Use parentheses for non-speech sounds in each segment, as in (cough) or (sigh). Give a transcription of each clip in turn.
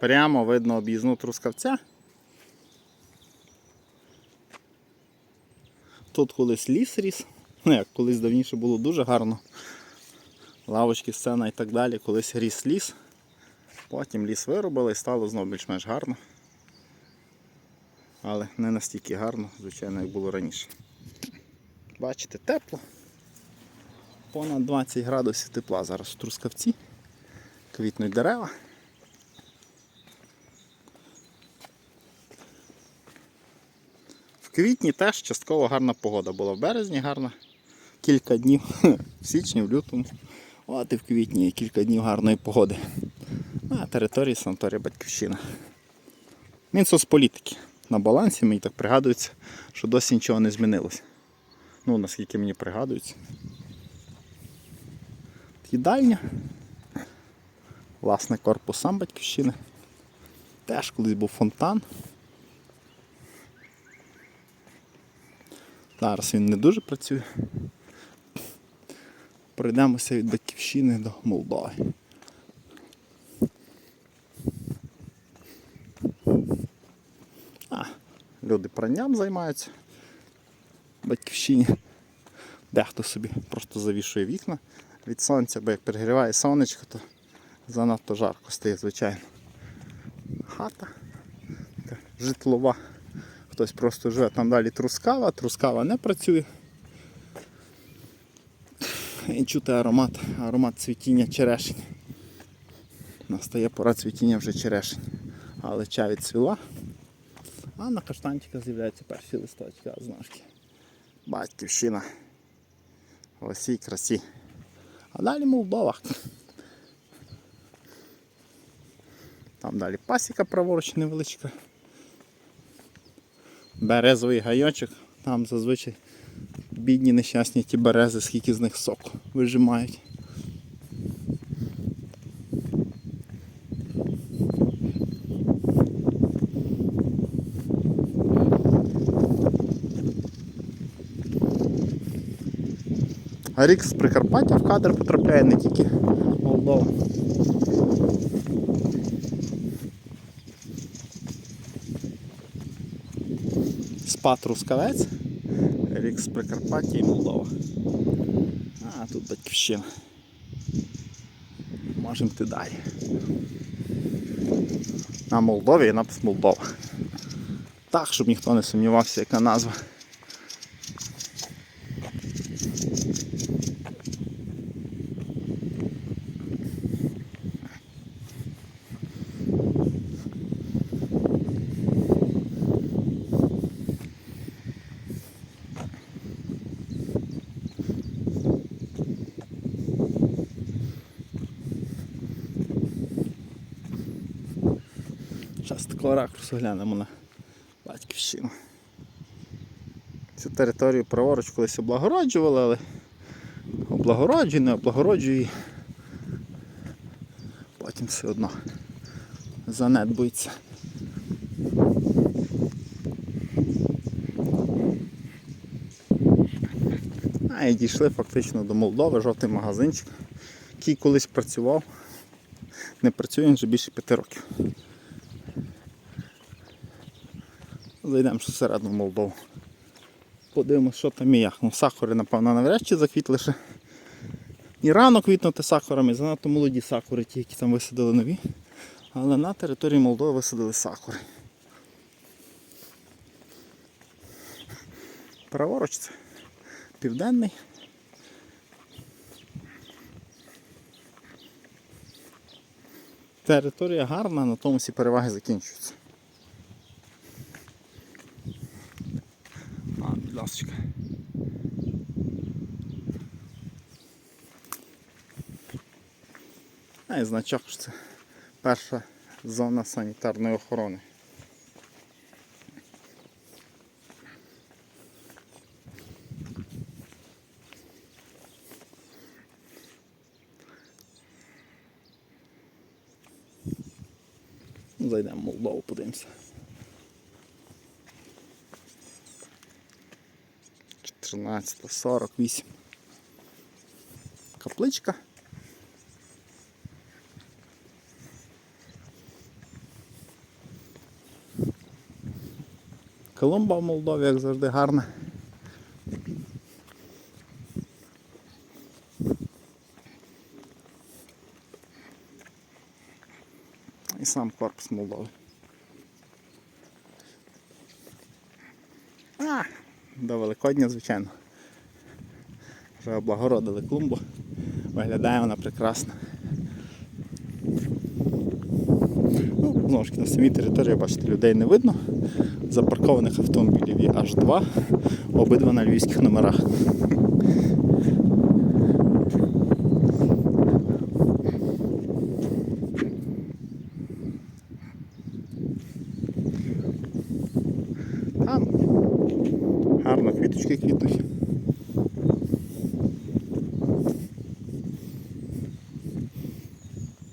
Прямо видно об'їзну трускавця. Тут колись ліс ріс. Ну як колись давніше було дуже гарно. Лавочки, сцена і так далі. Колись ріс ліс. Потім ліс виробили і стало знову більш-менш гарно. Але не настільки гарно, звичайно, як було раніше. Бачите, тепло. Понад 20 градусів тепла зараз в трускавці. Квітнуть дерева. Квітні теж частково гарна погода була. В березні гарна. Кілька днів, (laughs) в січні, в лютому. От і в квітні кілька днів гарної погоди. На території санаторія Батьківщина. Мінсоцполітики. На балансі мені так пригадується, що досі нічого не змінилося. Ну, наскільки мені пригадується. Їдальня. Власне, корпус сам батьківщини. Теж колись був фонтан. Зараз він не дуже працює. Пройдемося від батьківщини до Молдови. А, люди пранням займаються батьківщині. Дехто собі просто завішує вікна від сонця, бо як перегріває сонечко, то занадто жарко стає, звичайно. Хата житлова. Хтось просто живе там далі трускава, трускава не працює. І чути аромат, аромат цвітіння черешень. Настає пора цвітіння вже черешень. Але ча відцвіла. А на каштанчиках з'являються перші листочки, а знашки. Батьківщина. В усій красі. А далі Молдова. Там далі пасіка праворуч невеличка. Березовий гайочок. Там зазвичай бідні нещасні ті берези, скільки з них соку вижимають. Рік з Прикарпаття в кадр потрапляє не тільки Молдова. Спад Рускавець, рік з Прикарпаття і Молдова. А тут батьківщина. Можемо йти далі. На Молдові і напис Молдова. Так, щоб ніхто не сумнівався, яка назва. Такого ракурсу глянемо на батьківщину. Цю територію праворуч колись облагороджували, але облагороджує, не облагороджує. Потім все одно занедбується. А і дійшли фактично до Молдови, жовтий магазинчик, який колись працював. Не працює вже більше п'яти років. Зайдемо всередину Молдову. Подивимось, що там і як. Ну, сакури, напевно, навряд чи заквітли ще. І рано квітнути сакурами, занадто молоді сакури, ті, які там висадили нові. Але на території Молдови висадили сакури. Праворуч це південний. Територія гарна, на тому всі переваги закінчуються. А і значок, що це перша зона санітарної охорони. Зайдемо в Молдову, подивимося. 14.48. Капличка. Колумба в Молдові, як завжди, гарна. І сам корпус Молдови. А, до Великодня, звичайно. Вже облагородили клумбу. Виглядає вона прекрасно. Знову ж таки, на самій території, бачите, людей не видно. Запаркованих автомобілів є аж два, обидва на львівських номерах. Там гарно квіточки квітнуть.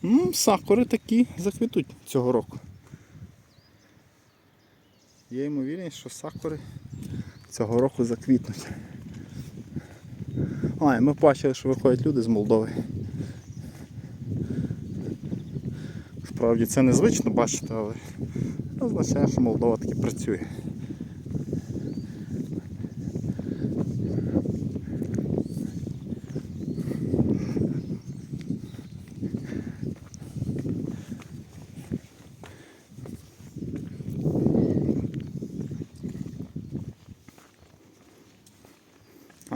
Ну, сакури такі заквітуть цього року. Є ймовірність, що сакури цього року заквітнуть. А, ми бачили, що виходять люди з Молдови. Справді це незвично бачити, але означає, що Молдова таки працює.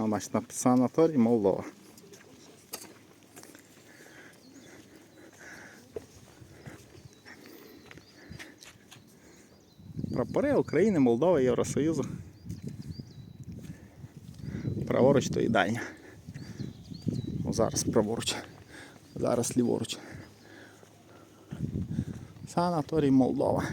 На санаторій Молдова. Прапори України, Молдови, Євросоюзу. Праворуч то їдальня. О, зараз праворуч. Зараз ліворуч. Санаторій Молдова.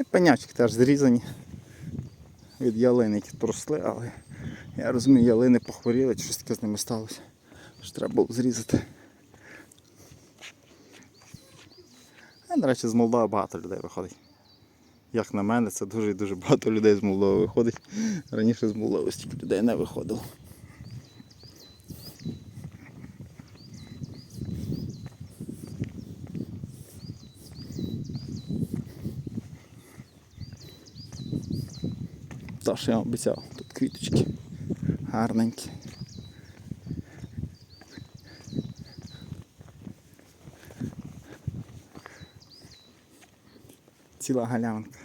І пенячки теж зрізані від ялини, які тросли, але я розумію, ялини похворіли, щось таке з ними сталося. Що треба було зрізати. А, до речі, з Молдови багато людей виходить. Як на мене, це дуже і дуже багато людей з Молдови виходить. Раніше з Молдови стільки людей не виходило. Тож я обіцяв, тут квіточки гарненькі. Ціла галянка.